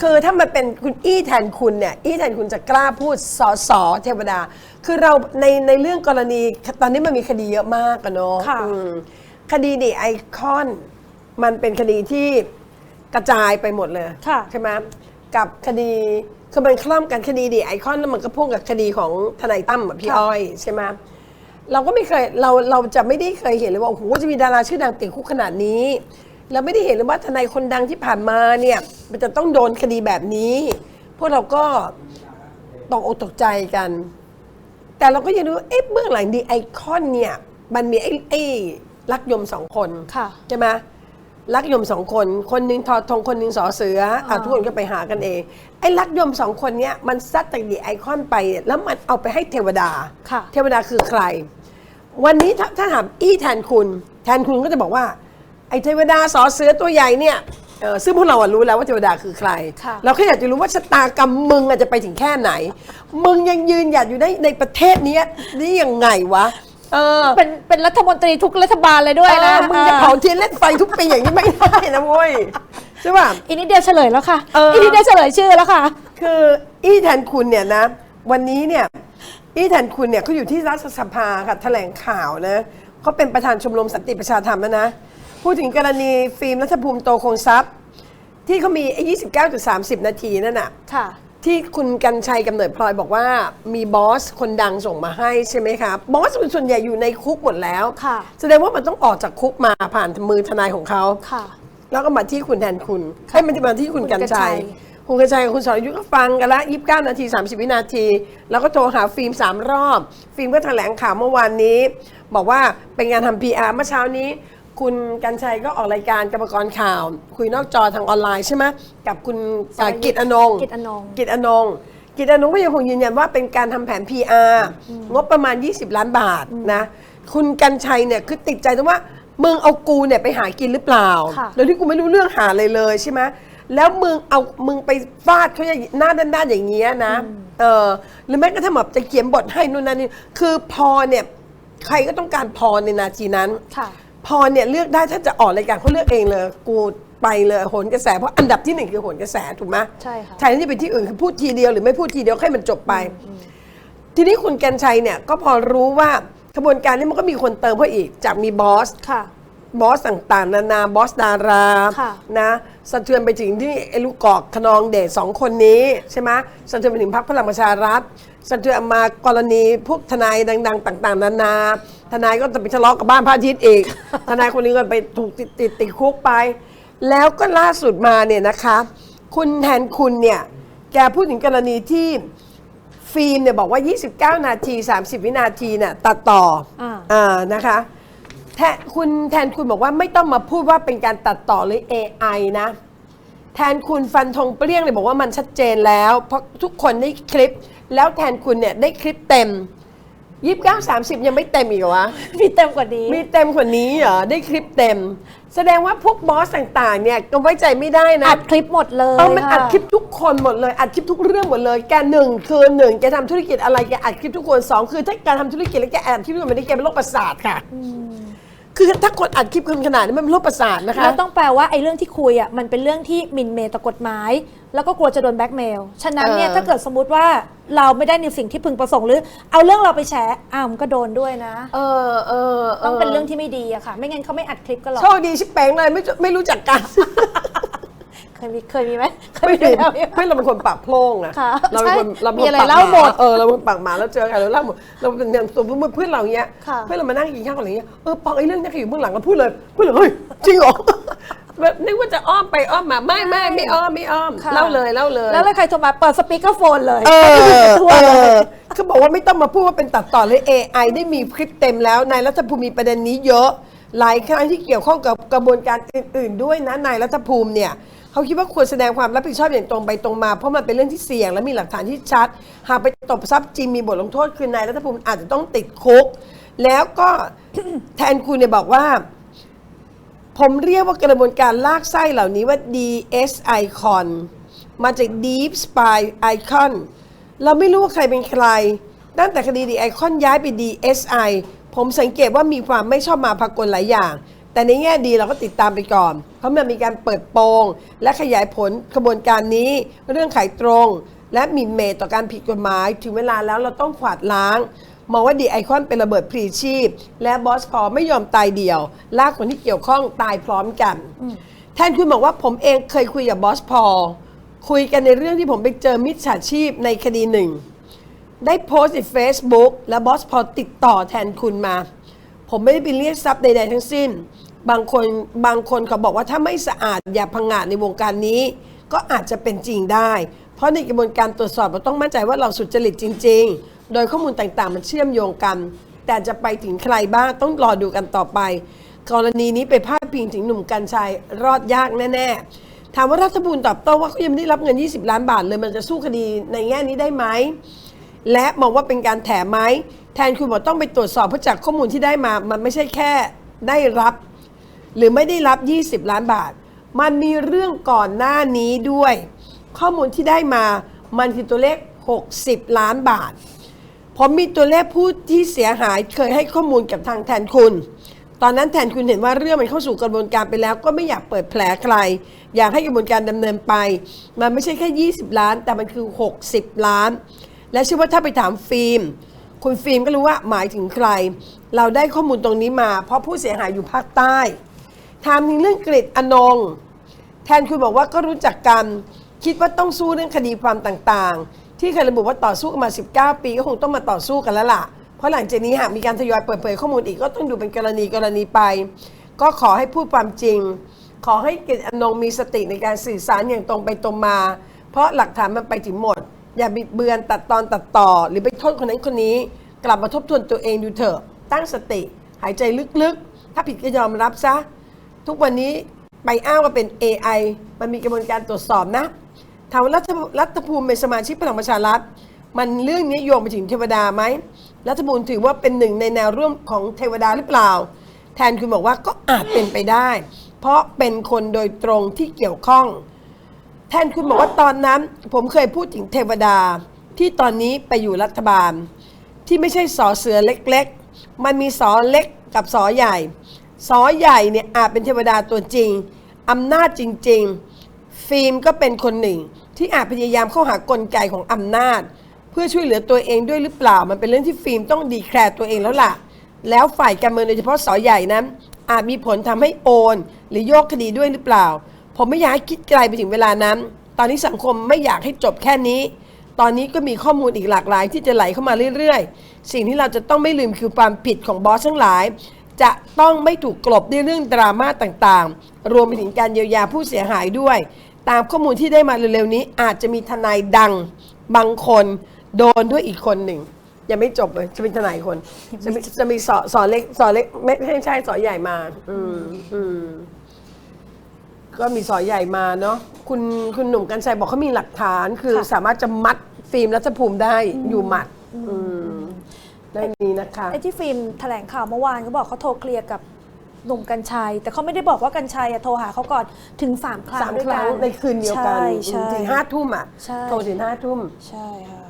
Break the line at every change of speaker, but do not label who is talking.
คือถ้ามันเป็นคุณอี้แทนคุณเนี่ยอี้แทนคุณจะกล้าพูดสอสอเทวดา คือเราในในเรื่องกรณีตอนนี้มันมีคดีเยอะมากกันเนาะ
ค่ะ
อืมคดีดีไอคอน มันเป็นคดีที่กระจายไปหมดเลย
ค่ะ
ใช่ไหมกับคดีคือมันคล่ำกันคดีดีไอคอนแล้วมันก็พ่วงกับคดีของทนายตั้มกับพี่
ค่ะ
อ้อยใช่ไหมเราก็ไม่เคยเราเราจะไม่ได้เคยเห็นเลยว่าโอ้โหจะมีดาราชื่อดังติดคุกขนาดนี้ เราไม่ได้เห็นเลยว่าทนายคนดังที่ผ่านมาเนี่ย มันจะต้องโดนคดีแบบนี้ พวกเราก็ตกอกตกใจกัน แต่เราก็ยังรู้ว่าเอ๊ะเบื้องหลังดีไอคอนเนี่ย มันมีไอ้ไอ้รักยมสองคน
ค่ะ
ใช่ไหมรักยมสองคน คนหนึ่งทอทงคนหนึ่งสอเสืออะ
อ่า
ทุกคนก็ไปหากันเอง ไอ้รักยมสองคนเนี้ยมันซัดจากดีไอคอนไป แล้วมันเอาไปให้เทวดา
ค่ะ
เทวดาคือใคร วันนี้ถ้าถ้าถามอี้แทนคุณ แทนคุณก็จะบอกว่า ไอ้เทวดาสอเสือตัวใหญ่เนี่ยเอ่อซึ่งพวกเราอะรู้แล้วว่าเทวดาคือใคร
ค่ะ
เราแค่อยากจะรู้ว่าชะตากรรมมึงอะจะไปถึงแค่ไหน มึงยังยืนหยัดอยู่ในในประเทศเนี้ยนี่ยังไงวะ เออ
เป็นเป็นรัฐมนตรีทุกรัฐบาลเลยด้วยนะ
เออมึงจะเผาเทียนเล่นไฟทุกปีอย่างนี้ไม่ได้นะเว้ยใช่ป่ะ
อีกนิดเดียวเฉลยแล้วค่ะ
เอออี
กนิดเดียวเฉลยชื่อแล้วค่ะ
คืออี้แทนคุณเนี่ยนะ วันนี้เนี่ยอี้แทนคุณเนี่ยเขาอยู่ที่รัฐสภาค่ะแถลงข่าวนะเขาเป็นประธานชมรมสันติประชาธรรมแล้วนะ พูดถึงกรณีฟิล์มรัฐภูมิโตคงทรัพย์ ที่เขามีไอ้29.30 นาทีนั่นน่ะ
ค่ะ
ที่คุณกันชัยกำเนิดพลอยบอกว่ามีบอสคนดังส่งมาให้ใช่ไหมครับบอสส่วนใหญ่อยู่ในคุกหมดแล้ว
ค่ะ
แสดงว่ามันต้องออกจากคุกมาผ่านมือทนายของเขา
ค่ะ
แล้วก็มาที่คุณแทนคุณให้มันจะมาที่คุณ
คุณ
กันชัย
กรรชัย
คุณกันชัยกับคุณสรยุทธ์ก็ฟังกันละ29 นาที 30 วินาที แล้วก็โทรหาฟิล์ม 3 รอบ ฟิล์มก็แถลงข่าวเมื่อวานนี้ บอกว่าเป็นงานทำ PR เมื่อเช้านี้ คุณกันชัยก็ออกรายการกรรมกรข่าว คุยนอกจอทางออนไลน์ใช่ไหมกับคุณอ่ากิตอนงค์
กิตอนงค์
กิตอนงค์กิตอนงค์ก็ยังคงยืนยันว่าเป็นการทำแผน PR งบประมาณ 20 ล้านบาทนะคุณกันชัยเนี่ยคือติดใจตรงว่ามึงเอากูเนี่ยไปหากินหรือเปล่า
ค่ะ
โดยที่กูไม่รู้เรื่องหาเลยเลยใช่ไหมแล้วมึงเอามึงไปฟาดเขาอย่างหน้าด้านๆอย่างเงี้ยนะเออหรือแม้กระทั่งแบบจะเขียนบทให้นู่นนั่นนี่คือพอเนี่ยใครก็ต้องการพอในนาทีนั้น
ค่ะ
พอเนี่ยเลือกได้ถ้าจะออกรายการเขาเลือกเองเลยกูไปเลยโหนกระแสเพราะอันดับที่หนึ่งคือโหนกระแสถูกไหม
ใช่ค่ะ
แทนที่จะไปที่อื่นคือพูดทีเดียวหรือไม่พูดทีเดียวให้มันจบไป ทีนี้คุณกันชัยเนี่ยก็พอรู้ว่ากระบวนการนี้มันก็มีคนเติมเพิ่มอีกจากมีบอส
ค่ะ
บอสต่างๆ นานาบอสดารา
ค่ะ
นะสะเทือนไปถึงที่ไอ้ลูกกอกขนองเดชสองคนนี้ใช่ไหมสะเทือนไปถึงพรรคพลังประชารัฐสะเทือนมากรณีพวกทนายดัง ๆ ต่าง ๆ นานา ทนายก็จะไปทะเลาะกับบ้านพระอาทิตย์อีก ทนายคนนี้ก็ไปถูกติดติดติดคุกไป แล้วก็ล่าสุดมาเนี่ยนะคะ คุณแทนคุณเนี่ยแกพูดถึงกรณีที่ฟิล์มเนี่ยบอกว่า 29 นาที 30 วินาทีเนี่ยตัดต่ออา อ่านะคะ แทนคุณแทนคุณบอกว่าไม่ต้องมาพูดว่าเป็นการตัดต่อหรือ AI นะ แทนคุณฟันธงเปรี้ยงเลยบอกว่ามันชัดเจนแล้ว เพราะทุกคนได้คลิป แล้วแทนคุณเนี่ยได้คลิปเต็ม29 30ยังไม่เต็มอีกเหรอวะ
มีเต็มกว่านี้
มีเต็มกว่านี้เหรอ ได้คลิปเต็ม แสดงว่าพวกบอสต่างๆ เนี่ยก็ไว้ใจไม่ได้นะ
อัดคลิปหมดเลย
เออมันอัดะคลิปทุกคนหมดเลย อัดคลิปทุกเรื่องหมดเลย แกหนึ่งคือหนึ่งแกทำธุรกิจอะไรแกอัดคลิปทุกคนสองคือถ้าการทำธุรกิจแล้วแกอัดคลิปทุกคนไม่ได้แกเป็นโรคประสาทค่ะ คือถ้าคนอัดคลิปคนขนาดนี้มันเป็นโรคประสาทนะคะ
แล้วต้องแปลว่าไอ้เรื่องที่คุยอะมันเป็นเรื่องที่หมินเมย์ต่อกฎหมาย แล้วก็กลัวจะโดนแบล็กเมล ฉะนั้นเนี่ย
เออ
ถ้าเกิดสมมติว่าเราไม่ได้ในสิ่งที่พึงประสงค์หรือ เอาเรื่องเราไปแชร์อ้าวมันก็โดนด้วยนะ
เออเออ
ต้องเป็นเรื่องที่ไม่ดีอะค่ะ ไม่งั้นเขาไม่อัดคลิปกันหรอก
โชคดีชิบเป้งเลยไม่ไม่รู้จักกัน
เคยมีเคยมีไหมเคย
ไม่
มี
เห็น
แนวนี้ไหม
ไม่เราเป็นคนปากโพล่งอะ
ค่ะ
เราเป็นคน
ใช่
เราเป็น
มี
คน
อะไร
ปาก
เล่าหมด
เออเราเป็นคนปากหมาแล้วเจอใครเราเล่าหมดเราเป็นอย่างสมมติเพื่อนเราเนี้ย
ค่ะ
เพื่อนเรามานั่งกินข้าวกันอะไรเงี้ยเออปองไอ้เรื่องเนี้ยใครอยู่เบื้องหลังเราพูดเลยพูดเลยเฮ้ยจริงเหรอแบบนึกว่าจะอ้อมไปอ้อมมาไม่ไม่ไม่อ้อมไม่อ้อม
ค่ะ
เล่าเลยเล่าเลย
แล้วแล้วใครโทรมาเปิดสปีกเกอร์โฟนเลย
เออ
ทั่ว
เอ
เลย
อเขาบอกว่าไม่ต้องมาพูดว่าเป็นตัดต่อเลย AI ได้มีคลิปเต็มแล้ว นายรัฐภูมิมีประเด็นนี้เยอะ หลายครั้งที่เกี่ยวข้องกับกระบวนการอื่น ๆ ด้วยนะ นายรัฐภูมิเนี่ย เขาคิดว่าควรแสดงความรับผิดชอบอย่างตรงไปตรงมา เพราะมันเป็นเรื่องที่เสี่ยงและมีหลักฐานที่ชัด หากไปตบทรัพย์จริงมีบทลงโทษคือนายรัฐภูมิอาจจะต้องติดคุก แล้วก็ แทนคุณเนี่ยบอกว่า ผมเรียกว่ากระบวนการลากไส้เหล่านี้ว่า DS Icon มาจาก Deep Spy Icon เราไม่รู้ว่าใครเป็นใคร ตั้งแต่คดีดีไอคอนย้ายไป DSI ผมสังเกตว่ามีความไม่ชอบมาพากลหลายอย่าง แต่ในแง่ดีเราก็ติดตามไปก่อน เพราะมันมีการเปิดโปง และขยายผลขบวนการนี้เรื่องขายตรง และหมิ่นเหมต่อการผิดกฎหมาย ถึงเวลาแล้วเราต้องขวาดล้าง มองว่าดีไอคอนเป็นระเบิดพลีชีพ และบอสพอไม่ยอมตายเดี่ยว ลากคนที่เกี่ยวข้องตายพร้อมกัน แทนคุณบอกว่าผมเองเคยคุยกับบอสพอคุยกันในเรื่องที่ผมไปเจอมิจฉาชีพในคดีหนึ่ง ได้โพสต์ใน Facebook และบอสพอติดต่อแทนคุณมา ผมไม่ได้ไปเรียกทรัพย์ใดๆทั้งสิ้น บางคนบางคนเขาบอกว่าถ้าไม่สะอาดอย่าพังงาดในวงการนี้ ก็อาจจะเป็นจริงได้ เพราะในกระบวนการตรวจสอบเราต้องมั่นใจว่าเราสุจริตจริง ๆ โดยข้อมูลต่างๆ มันเชื่อมโยงกัน แต่จะไปถึงใครบ้างต้องรอดูกันต่อไป กรณีนี้ไปพาดพิงถึงหนุ่มกัญชัยรอดยากแน่ๆถามว่ารัฐบุญตอบโต้ว่าเขายังไม่ได้รับเงิน 20 ล้านบาทเลยมันจะสู้คดีในแง่นี้ได้ไหมและมองว่าเป็นการแถมไหมแทนคุณบอกต้องไปตรวจสอบเพราะจากข้อมูลที่ได้มา มันไม่ใช่แค่ได้รับ หรือไม่ได้รับ 20 ล้านบาท มันมีเรื่องก่อนหน้านี้ด้วย ข้อมูลที่ได้มามันคือตัวเลข 60 ล้านบาท ผมมีตัวเลขผู้ที่เสียหายเคยให้ข้อมูลกับทางแทนคุณ ตอนนั้นแทนคุณเห็นว่าเรื่องมันเข้าสู่กระบวนการไปแล้ว ก็ไม่อยากเปิดแผลใคร อยากให้กระบวนการดำเนินไป มันไม่ใช่แค่ 20 ล้าน แต่มันคือ 60 ล้าน และเชื่อว่าถ้าไปถามฟิล์มคุณฟิล์มก็รู้ว่าหมายถึงใคร เราได้ข้อมูลตรงนี้มา เพราะผู้เสียหายอยู่ภาคใต้ ถามถึงเรื่องกฤษอนง แทนคุณบอกว่าก็รู้จักกัน คิดว่าต้องสู้เรื่องคดีความต่างๆ ที่เคยระบุว่าต่อสู้กันมา 19 ปีก็คงต้องมาต่อสู้กันแล้วล่ะ เพราะหลังจากนี้หากมีการทยอยเปิดเผยข้อมูลอีกก็ต้องดูเป็นกรณีกรณีไป ก็ขอให้พูดความจริง ขอให้กฤษอนงมีสติในการสื่อสารอย่างตรงไปตรงมา เพราะหลักฐานมันไปถึงหมด อย่าบิดเบือนตัดตอนตัดต่อ หรือไปโทษคนนั้นคนนี้ กลับมาทบทวนตัวเองดูเถอะ ตั้งสติ หายใจลึกๆ ถ้าผิดก็ยอมรับซะ ทุกวันนี้ไปอ้างว่าเป็น AI มันมีกระบวนการตรวจสอบนะถามว่ารัฐรัฐภูมิเป็นสมาชิกพลังประชารัฐ มันเรื่องนี้โยงไปถึงเทวดาไหมรัฐภูมิถือว่าเป็นหนึ่งในแนวร่วมของเทวดาหรือเปล่า แทนคุณบอกว่าก็อาจเป็นไปได้ เพราะเป็นคนโดยตรงที่เกี่ยวข้อง แทนคุณบอกว่าตอนนั้น ผมเคยพูดถึงเทวดาที่ตอนนี้ไปอยู่รัฐบาล ที่ไม่ใช่สอเสือเล็กๆ มันมีสอเล็กกับสอใหญ่ สอใหญ่เนี่ยอาจเป็นเทวดาตัวจริงอำนาจจริง ๆ ฟิล์มก็เป็นคนหนึ่ง ที่อาจพยายามเข้าหากลไกของอำนาจ เพื่อช่วยเหลือตัวเองด้วยหรือเปล่า มันเป็นเรื่องที่ฟิล์มต้องดีแคร์ตัวเองแล้วล่ะ แล้วฝ่ายการเมืองโดยเฉพาะสอใหญ่นั้น อาจมีผลทำให้โอน หรือโยกคดีด้วยหรือเปล่า ผมไม่อยากให้คิดไกลไปถึงเวลานั้น ตอนนี้สังคมไม่อยากให้จบแค่นี้ ตอนนี้ก็มีข้อมูลอีกหลากหลาย ที่จะไหลเข้ามาเรื่อยๆ สิ่งที่เราจะต้องไม่ลืมคือความผิดของบอสทั้งหลาย จะต้องไม่ถูกกลบด้วยเรื่องดราม่าต่างๆ รวมไปถึงการเยียวยาผู้เสียหายด้วย ตามข้อมูลที่ได้มาเร็วๆนี้ อาจจะมีทนายดังบางคนโดนด้วยอีกคนหนึ่งยังไม่จบเลยจะมีทนายคน จะมีจะมีสอสอเล็กสอเล็กไม่ไม่ใช่สอใหญ่มา อืมอืมก็มีสอยใหญ่มาเนาะคุณคุณหนุ่มกัญชัยบอกเขามีหลักฐาน คือ
ค่ะ
สามารถจะมัดฟิล์มรัฐภูมิได้อยู่หมัด อืม ได้นี้นะคะ
ไอ้ที่ฟิล์มแถลงข่าวเมื่อวานเขาบอกเขาโทรเคลียร์กับหนุ่มกัญชัย แต่เขาไม่ได้บอกว่ากัญชัยอะโทรหาเขาก่อนถึงสามครั้ง
สาม
ด้วย
ค
กั
รั้ง
น
ในคืนเดียวกัน
ใช่ใช่
ถึงห้าทุ่มอะ
ใช่
โทรถึงห้าทุ่ม
ใช่ค่ะ